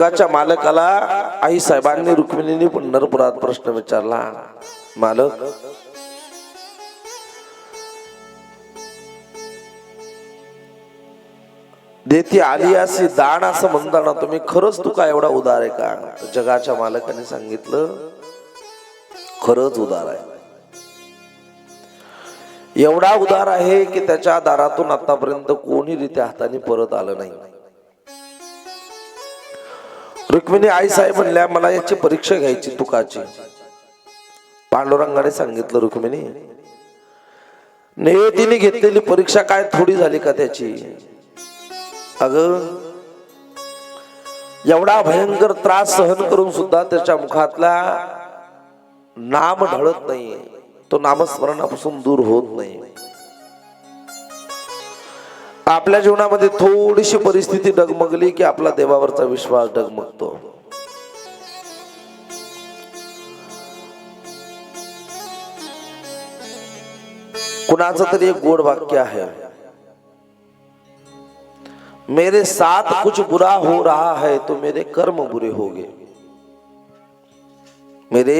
जगाच्या मालकाला आई साहेबांनी रुक्मिणीने पंढरपुरात प्रश्न विचारला. मालक? देती आली असे दान असं म्हणताना तुम्ही खरंच तू का एवढा उदार आहे का? जगाच्या मालकाने सांगितलं खरंच उदार आहे. एवढा उदार आहे की त्याच्या दारातून आतापर्यंत कोणी रित्या हाताने परत आलं नाही. रुक्मिणी आई साहेब म्हणल्या मला याची परीक्षा घ्यायची तुकाची. पांडुरंगाने सांगितलं रुक्मिणी नियतीने घेतलेली परीक्षा काय थोडी झाली का त्याची? अग एवढा भयंकर त्रास सहन करून सुद्धा त्याच्या मुखातला नाम ढळत नाही. तो नामस्मरणापासून दूर होत नाही. आपल्या जीवनामध्ये थोडीशी परिस्थिती डगमगली की आपला देवावरचा विश्वास डगमगतो. कुणाचं तरी एक गोड वाक्य आहे. मेरे साथ कुछ बुरा हो रहा है तो मेरे कर्म बुरे हो गए मेरे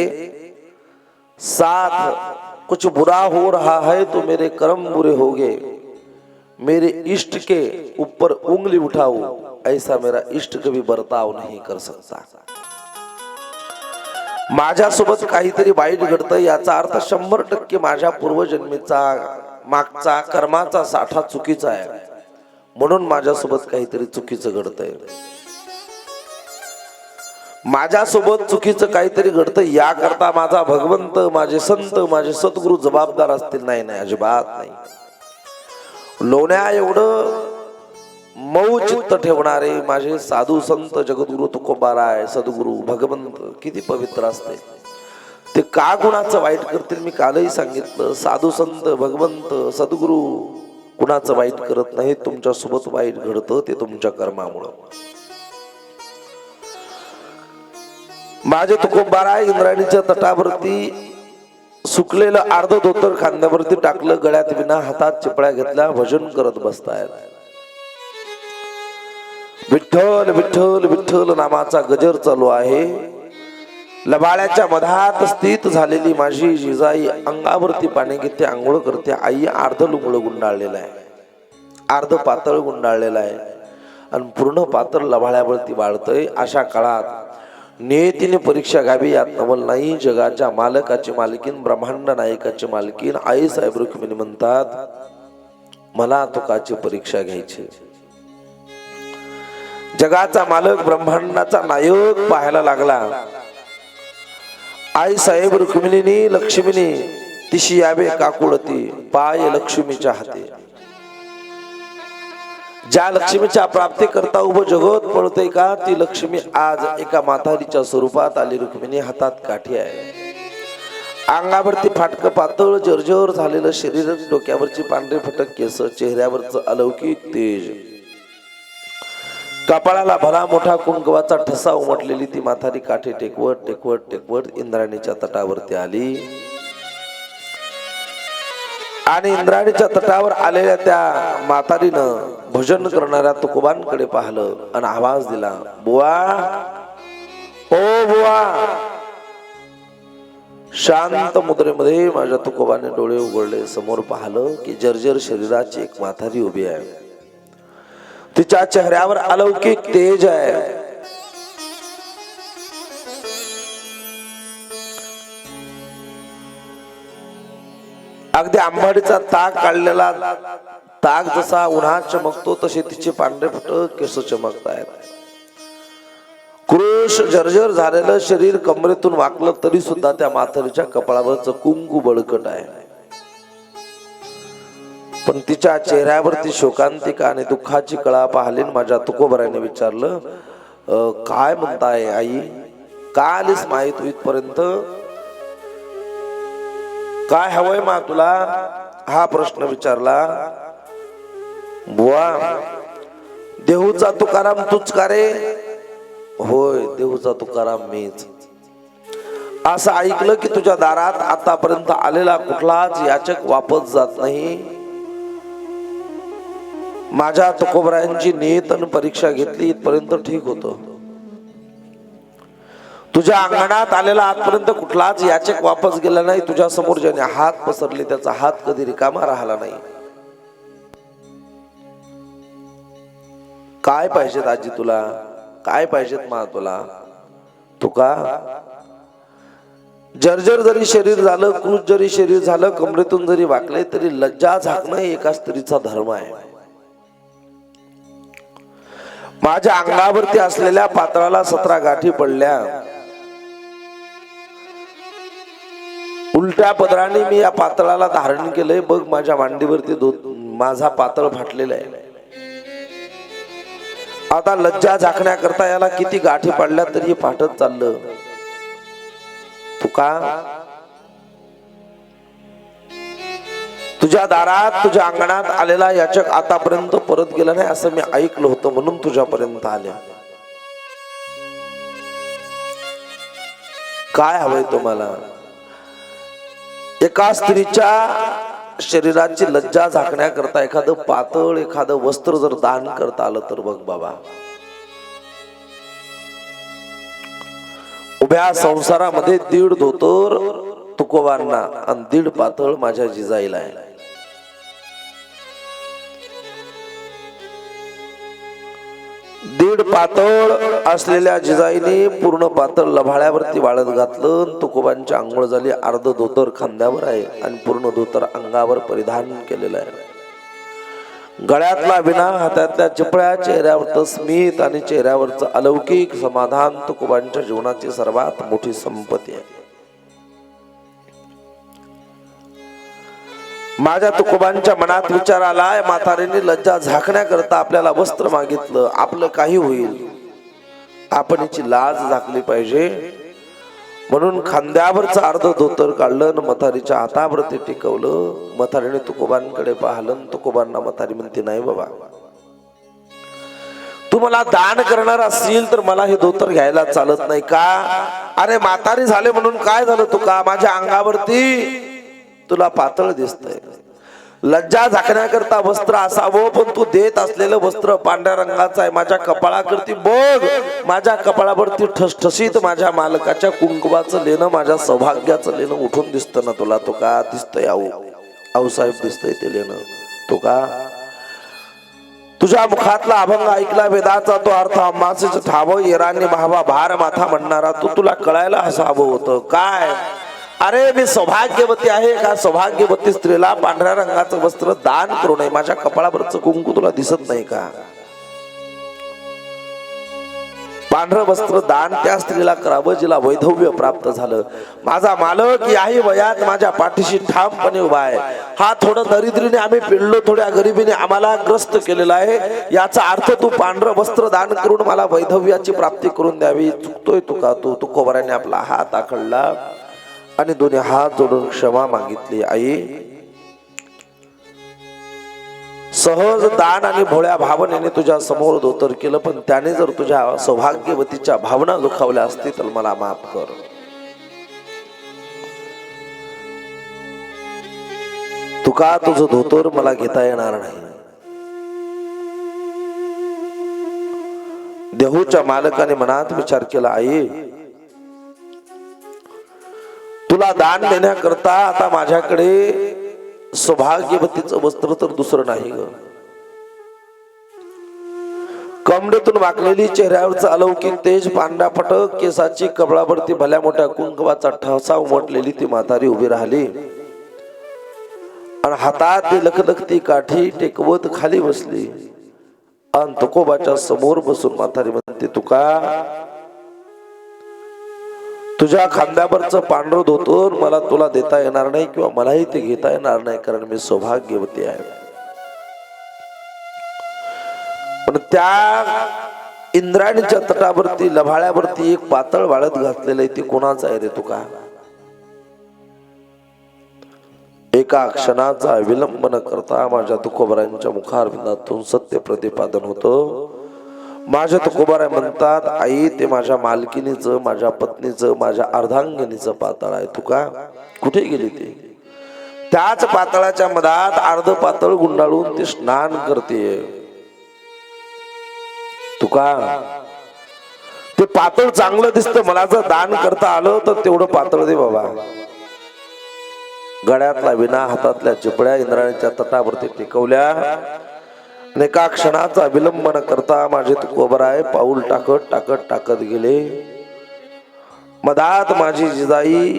साथ कुछ बुरा हो रहा है तो मेरे कर्म बुरे हो गए मेरे इष्ट के ऊपर उंगली उठाओ ऐसा मेरा इष्ट कभी बर्ताव नहीं कर सकता। माझ्यासोबत काहीतरी वाईट घडतं याचा अर्थ शंभर टक्के माझ्या पूर्वजन्मीचा मागचा कर्माचा साठा चुकीचा आहे. म्हणून माझ्यासोबत काहीतरी चुकीचं घडतंय. माझ्यासोबत चुकीचं काहीतरी घडतं याकरता माझा भगवंत माझे संत माझे सद्गुरू जबाबदार असतील? नाही नाही अजिबात नाही. लोण्या एवढं मऊ चित्त ठेवणारे माझे साधू संत जगद्गुरु तुकोबाराय सद्गुरू भगवंत किती पवित्र असते. ते का गुणाचं वाईट करतील मी कालही सांगितलं. साधू संत भगवंत सद्गुरू कुणाचं वाईट करत नाही तुमच्यासोबत वाईट घडतं ते तुमच्या कर्मामुळं. माझे तुकोबाराय इंद्रायणीच्या तटावरती सुकलेलं अर्ध धोतर खांद्यावरती टाकलं गळ्यात विना हातात चिपळ्या घेतल्या भजन करत बसतायत. विठ्ठल विठ्ठल विठ्ठल नामाचा गजर चालू आहे. लबाळ्याच्या मधात स्थित झालेली माझी जिजाई अंगावरती पाणी घेते आंघोळ करते आई अर्ध लुगड गुंडाळलेलं आहे. अर्ध पातळ गुंडाळलेलं आहे. आणि पूर्ण पातळ लबाळ्यावरती वाढतंय अशा काळात नियतीने परीक्षा घ्यावी यात नवल नाही. जगाच्या मालकाची मालकीन ब्रह्मांड नायकाची मालकीन आई साहेब रुक्मिणी म्हणतात मला तुकाची परीक्षा घ्यायची. जगाचा मालक ब्रह्मांडाचा नायक पाहायला लागला. आई साहेब रुक्मिणीनी लक्ष्मीनी तिशी यावे काकुळती पाय लक्ष्मीच्या हाती. ज्या लक्ष्मीच्या प्राप्ती करता उभं जगत पळते का ती लक्ष्मी आज एका माथारीच्या स्वरूपात आली. रुक्मिणी हातात काठी आहे. अंगावरती फाटक पातळ जर्जर झालेलं शरीर डोक्यावरची पांढरे फटक केस चेहऱ्यावरच अलौकिक तेज. कपाळाला भला मोठा कुंकवाचा ठसा उमटलेली ती म्हातारी काठी टेकवत टेकवत टेकवत इंद्राणीच्या तटावरती आली. आणि इंद्राणीच्या तटावर आलेल्या त्या म्हातारीनं भजन करणाऱ्या तुकोबांकडे पाहिलं आणि आवाज दिला बुवा ओ बुवा शांत मुद्रेमध्ये माझ्या तुकोबाने डोळे उघडले समोर पाहिलं की जर्जर शरीराची एक म्हातारी उभी आहे. तिच्या चेहऱ्यावर अलौकिक तेज आहे. अगदी आंबाडीचा ताक काढलेला ताक जसा उन्हात चमकतो तसे तिचे पांढरे फुट केस चमकत आहेत क्रोश जर्जर झालेलं शरीर कमरेतून वाकलं तरी सुद्धा त्या माथरीच्या कपाळावरच कुंकू बळकट आहे. पण तिच्या चेहऱ्यावरती शोकांतिका आणि दुःखाची कळा पाहिली आणि माझ्या तुकोबराने विचारलं काय म्हणताय आई? का आलीस माहीत होईपर्यंत काय हवंय मा तुला? हा प्रश्न विचारला. बुवा देहूचा तुकाराम तूच का रे? होय देहूचा तुकाराम मीच. असं ऐकलं की तुझ्या दारात आतापर्यंत आलेला कुठलाच याचक वापस जात नाही. माझ्या तुकोबरायांची नियतन परीक्षा घेतली इथपर्यंत ठीक होतं. तुझ्या अंगणात आलेला आजपर्यंत कुठलाच याचक वापस गेला नाही. तुझ्या समोर ज्याने हात पसरले त्याचा हात कधी रिकामा राहिला नाही. काय पाहिजेत आजी तुला? काय पाहिजेत मा तुला? तुका? जर्जर जरी शरीर झालं क्रूज जरी शरीर झालं कमरेतून जरी वाकले तरी लज्जा झाकणं एका स्त्रीचा धर्म आहे. माझ्या अंगावरती असलेल्या पात्राला सतरा गाठी पडल्या. उलट्या पदराने मी या पातळाला धारण केलंय. बघ माझ्या मांडीवरती दो माझा पातळ फाटलेला आहे. आता लज्जा झाकण्याकरता याला किती गाठी पडल्या तरी फाटत चाललं. तुका तुझ्या दारात तुझ्या अंगणात आलेला याचक आतापर्यंत परत गेला नाही असं मी ऐकलं होतं म्हणून तुझ्यापर्यंत आले. काय हवंय तुम्हाला? एका स्त्रीच्या शरीराची लज्जा झाकण्याकरता एखादं पातळ एखादं वस्त्र जर दान करता आलं तर बघ बाबा. उभ्या संसारामध्ये दीड धोतर तुकोबांना आणि दीड पातळ माझ्या जिजाईला आहे. दीड पातळ असलेल्या जिजाईने पूर्ण पातळ लभाळ्यावरती वाळत घातलं. तुकोबांची आंघोळ झाली. अर्ध धोतर खांद्यावर आहे आणि पूर्ण धोतर अंगावर परिधान केलेलं आहे. गळ्यातला विना हातातल्या चिपळ्या चेहऱ्यावरचं स्मित आणि चेहऱ्यावरचं अलौकिक समाधान तुकोबांच्या जीवनाची सर्वात मोठी संपत्ती आहे. माझ्या तुकोबांच्या मनात विचार आलाय म्हातारीने लज्जा झाकण्याकरता आपल्याला वस्त्र मागितलं. आपलं काही होईल. आपण हिची लाज झाकली पाहिजे. म्हणून खांद्यावरचं अर्ध धोतर काढलं आणि मथारीच्या हातावर ते टिकवलं. मथारीने तुकोबांकडे पाहिलं तुकोबांना मथारी म्हणते नाही बाबा. तू मला दान करणार असशील तर मला हे धोतर घ्यायला चालत नाही का? अरे म्हातारी झाले म्हणून काय झालं तुका? माझ्या अंगावरती तुला पातळ दिसतंय. लज्जा झाकण्याकरता वस्त्र असावं पण तू देत असलेलं वस्त्र पांढऱ्या रंगाचं आहे. माझ्या कपाळाकरती बघ. माझ्या कपाळावरती ठसठसीत माझ्या मालकाच्या कुंकवाचं लेणं माझ्या सौभाग्याचं लेणं उठून दिसतं ना तुला तो का? दिसतंय आऊ आऊसाहेब दिसतंय ते लेणं. तो का? तुझ्या मुखातला अभंग ऐकला वेदाचा तो अर्थ अम्माच ठाव येराने भावा भार माथा म्हणणारा तू तुला कळायला हसावं होतं. काय? अरे मी सौभाग्यवती आहे का? सौभाग्यवती स्त्रीला पांढऱ्या रंगाचं वस्त्र दान करू नये. माझ्या कपाळावरच कुंकू तुला दिसत नाही का? पांढरं वस्त्र दान त्या स्त्रीला करावं जिला वैधव्य प्राप्त झालं. माझा मालक याही वयात माझ्या पाठीशी ठामपणे उभा आहे. हा थोडं दरिद्रीने आम्ही पिळलो थोड्या गरिबीने आम्हाला ग्रस्त केलेला आहे. याचा अर्थ तू पांढरं वस्त्र दान करून मला वैधव्याची प्राप्ती करून द्यावी. चुकतोय तुका तू. तू कोबऱ्याने आपला हात आखडला. आणि दोन्ही हात जोडून क्षमा मागितली आई. सहज दान आणि भोळ्या भावनेने तुझ्या समोर धोतर केलं पण त्याने जर तुझ्या सौभाग्यवतीच्या भावना दुखावल्या असतील तर मला माफ कर. तुका तुझं धोतर मला घेता येणार नाही. देहूच्या मालकाने मनात विचार केला आई तुला दान देण्याकरता आता माझ्याकडे सौभाग्यवतीचं वस्त्र तर दुसरं नाही ग. कमरेतून वाकलेली चेहऱ्यावरचं अलौकिक तेज पांढरा फटक केसाची कबळावरती भल्या मोठ्या कुंकवाचा ठसा उमटलेली ती म्हातारी उभी राहिली. आणि हातात ती लखलखती काठी टेकवत खाली बसली. आणि तुकोबाच्या समोर बसून म्हातारी म्हणते तुका तुझ्या खांद्यावरचं पांढरं धोतून मला तुला देता येणार नाही किंवा मलाही ते घेता येणार नाही कारण मी सौभाग्यवती आहे. पण त्या इंद्राणीच्या तटावरती लभाळ्यावरती एक पातळ वाळत घातलेलं आहे ते कोणाचं आहे रे तुका? एका क्षणाचा विलंब न करता माझ्या तुकोबरांच्या मुखारविंदातून सत्य प्रतिपादन होतं. माझ्या तुकोबारा म्हणतात आई ते माझ्या मालकिनीचं माझ्या पत्नीचं माझ्या अर्धांगिनीचं पातळ आहे. तुका कुठे गेली ते? त्याच पातळाच्या मधात अर्ध पातळ गुंडाळून ते स्नान करते. तुका ते पातळ चांगलं दिसतं मला जर दान करता आलं तर तेवढं पातळ दे बाबा. गळ्यातला विना हातातल्या चिपड्या इंद्राणीच्या तटावरती टिकवल्या. आणि एका क्षणाचा विलंब न करता माझे आहे पाऊल टाकत टाकत टाकत गेले. मधात माझी जिजाई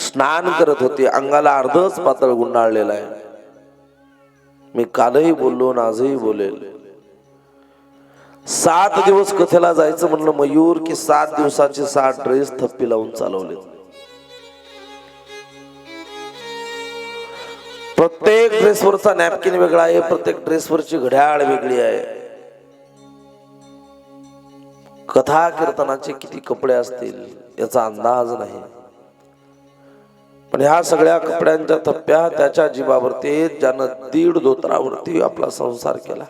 स्नान करत होती. अंगाला अर्धच पातळ गुंडाळलेला आहे. मी कालही बोललो आजही बोलेल. सात दिवस कथेला जायचं म्हणलं मयूर की सात दिवसाचे सात ड्रेस थप्पी लावून चालवले प्रत्येक ड्रेसवरचा नॅपकिन वेगळा आहे प्रत्येक ड्रेसवरची घड्याळ वेगळी आहे. कथा कीर्तनाचे किती कपडे असतील याचा अंदाज नाही. पण ह्या सगळ्या कपड्यांच्या थप्प्या त्याच्या जीवावरती ज्यानं दीड धोत्रावरती आपला संसार केला.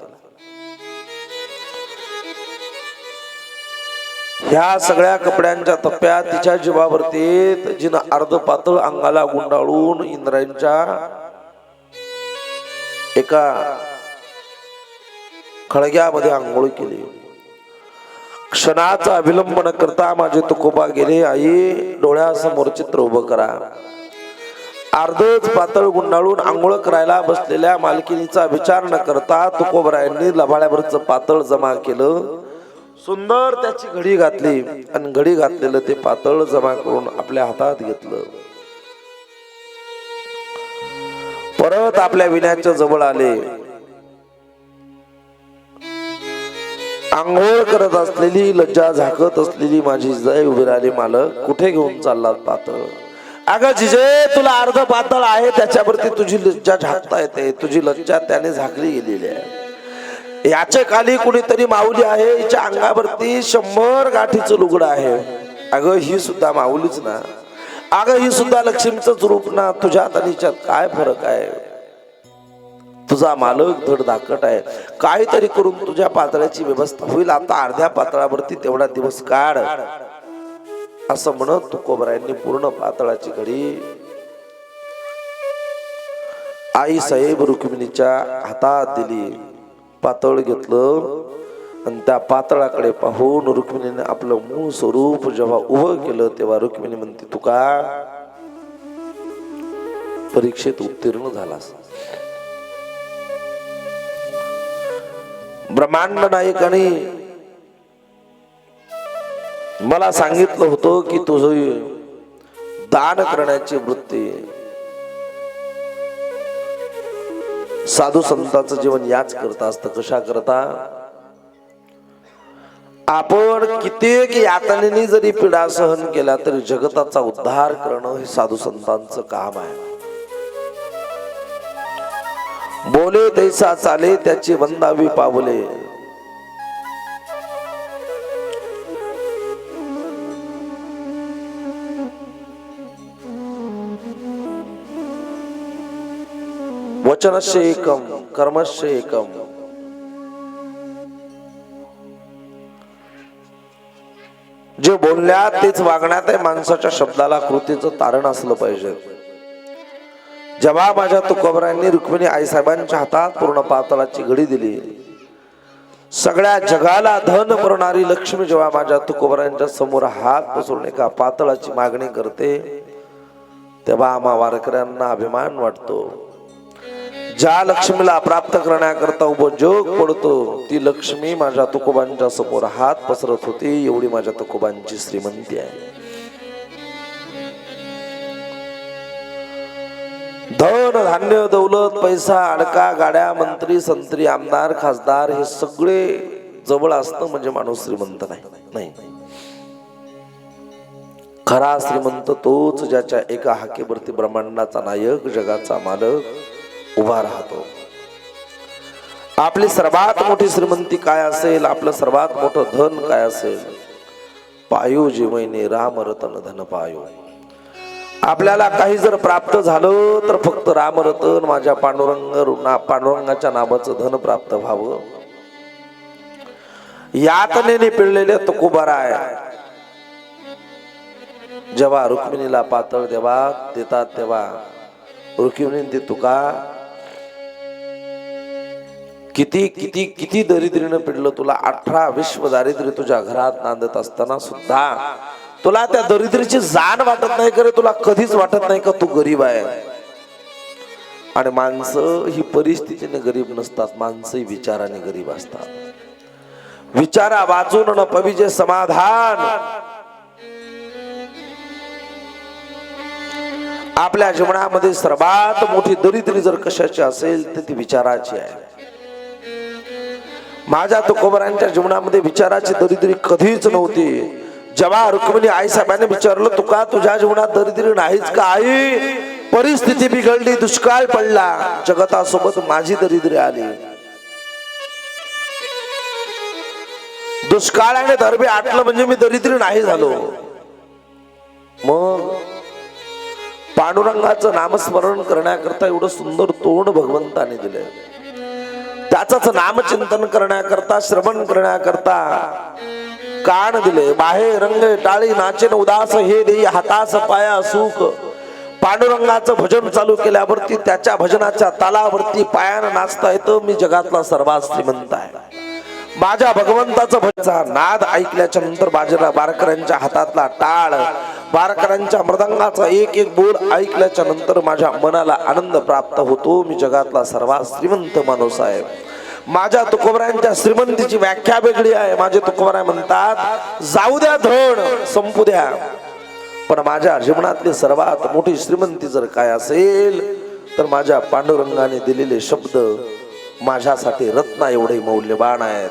ह्या सगळ्या कपड्यांच्या तप्प्या तिच्या जीवावरती जिनं अर्ध पातळ अंगाला गुंडाळून इंद्रायणच्या एका खळग्यामध्ये आंघोळ केली. क्षणाचा अविलंब न करता माझे तुकोबा गेले. आई डोळ्यासमोर चित्र उभं करा. अर्धच पातळ गुंडाळून आंघोळ करायला बसलेल्या मालकिनीचा विचार न करता तुकोबरायांनी लभाळ्यावरच पातळ जमा केलं. सुंदर त्याची घडी घातली आणि घडी घातलेलं ते पातळ जमा करून आपल्या हातात घेतलं. आपल्या विनायकच्या जवळ आले. आंघोळ करत असलेली लज्जा झाकत असलेली माझी जय उभी राहिली मालक कुठे घेऊन चाललात पातळ? अगं जिजे तुला अर्ध पातळ आहे त्याच्यावरती तुझी लज्जा झाकता येते. तुझी लज्जा त्याने झाकली गेलेली आहे. याच्या खाली कुणीतरी माऊली आहे हिच्या अंगावरती शंभर गाठीचं लुगडं आहे. अगं ही सुद्धा माऊलीच ना. अगं ही सुद्धा लक्ष्मीच रूप ना. तुझ्यात आणि हिच्यात काय फरक आहे? तुझा मालक धड धाकट आहे. काहीतरी करून तुझ्या पातळ्याची व्यवस्था होईल. आता अर्ध्या पातळावरती तेवढा दिवस काढ. असं म्हणत तुकोबरायांनी पूर्ण पातळाची घडी आई साहेब रुक्मिणीच्या हातात दिली. पातळ घेतलं आणि त्या पातळाकडे पाहून रुक्मिणीने आपलं मूळ स्वरूप जेव्हा उभं केलं तेव्हा रुक्मिणी म्हणते तुका परीक्षेत उत्तीर्ण झालास. ब्रह्मांड नायकाने मला सांगितलं होतं की तुझ दान करण्याची वृत्ती साधू संतांचं जीवन याच करता असतं. कशा करता? आपण कित्येक यातनेनी जरी पीडा सहन केला तरी जगताचा उद्धार करणं हे साधू संतांचं काम आहे. बोले तैसा चाले त्याची वंदावी पावले. वचनस्य एकम कर्मस्य एकम जे बोलण्यात तेच वागण्यात आहे माणसाच्या शब्दाला कृतीचं तारण असलं पाहिजे. जेव्हा माझ्या तुकोबरांनी रुक्मिणी आईसाहेबांच्या हातात पूर्ण पातळाची घडी दिली सगळ्या जगाला धन पुरणारी लक्ष्मी जेव्हा माझ्या तुकोबरांच्या समोर हात पसरून एका पातळाची मागणी करते तेव्हा आम्हा वारकऱ्यांना अभिमान वाटतो. ज्या लक्ष्मीला प्राप्त करण्याकरता उपजोग पडतो ती लक्ष्मी माझ्या तुकोबांच्या समोर हात पसरत होती एवढी माझ्या तुकोबांची श्रीमंती आहे. धन धान्य दौलत पैसा अडका गाड्या मंत्री संत्री आमदार खासदार हे सगळे जवळ असणं म्हणजे माणूस श्रीमंत नाही. खरा श्रीमंत तोच ज्याच्या एका हाकेवरती ब्रह्मांडाचा नायक जगाचा मालक उभा राहतो. आपली सर्वात मोठी श्रीमंती काय असेल? आपलं सर्वात मोठं धन काय असेल? पायो जीवने राम रतन धन पायो. आपल्याला काही जर प्राप्त झालं तर फक्त रामरतन माझ्या पांडुरंग पांडुरंगाच्या नावाचं धन प्राप्त व्हावं. यातनेने पिळलेले तुकोबाराय. जेव्हा रुक्मिणीला पातळ देवा देतात तेव्हा रुक्मिणी ते तुका किती किती किती दरिद्रीनं पिडलं तुला? अठरा विश्व दारिद्र्य तुझ्या घरात नांदत असताना सुद्धा तुला त्या दरिद्रीची जाण वाटत नाही करे तुला कधीच वाटत नाही का तू गरीब आहे? आणि माणसं ही परिस्थितीने गरीब नसतात माणसंही विचाराने गरीब असतात. विचारा वाचून न पविजे समाधान. आपल्या जीवनामध्ये सर्वात मोठी दरिद्री जर कशाची असेल तर ती विचाराची आहे. माझ्या तुकोबरांच्या जीवनामध्ये विचाराची दरिद्री कधीच नव्हती. जेव्हा रुक्मिणी आई साहेबांनी विचारलं तुका तुझ्या जीवनात दरिद्री नाहीच का आई? परिस्थिती बिघडली दुष्काळ पडला. जगतासोबत माझी दरिद्री आली. दुष्काळाने दरबे आटलं म्हणजे मी दरिद्री नाही झालो. मग पांडुरंगाचं नामस्मरण करण्याकरता एवढं सुंदर तोंड भगवंताने दिलंय त्याच नामचिंतन करण्याकरता श्रवण करण्याकरता कान दिले बाहे रंग टाळी नाचेन उदास हे देई हातास पाया सुख. पांडुरंगाचं भजन चालू केल्यावरती त्याच्या भजनाच्या तालावरती पायानं नाचता येतं मी जगातला सर्वात श्रीमंत आहे. माझ्या भगवंताचं भजचा नाद ऐकल्याच्या नंतर बाजीराव बारकऱ्यांच्या हातातला टाळ बारकऱ्यांच्या मृदंगाचा एक एक बोल ऐकल्याच्या नंतर माझ्या मनाला आनंद प्राप्त होतो मी जगातला सर्वात श्रीमंत माणूस आहे. माझ्या तुकोबऱ्यांच्या श्रीमंतीची व्याख्या वेगळी आहे. माझे तुकोबराय म्हणतात जाऊ द्या धन संपू द्या. पण माझ्या जीवनातली सर्वात मोठी श्रीमंती जर काय असेल तर माझ्या पांडुरंगाने दिलेले शब्द माझ्यासाठी रत्ना एवढे मौल्यवान आहेत.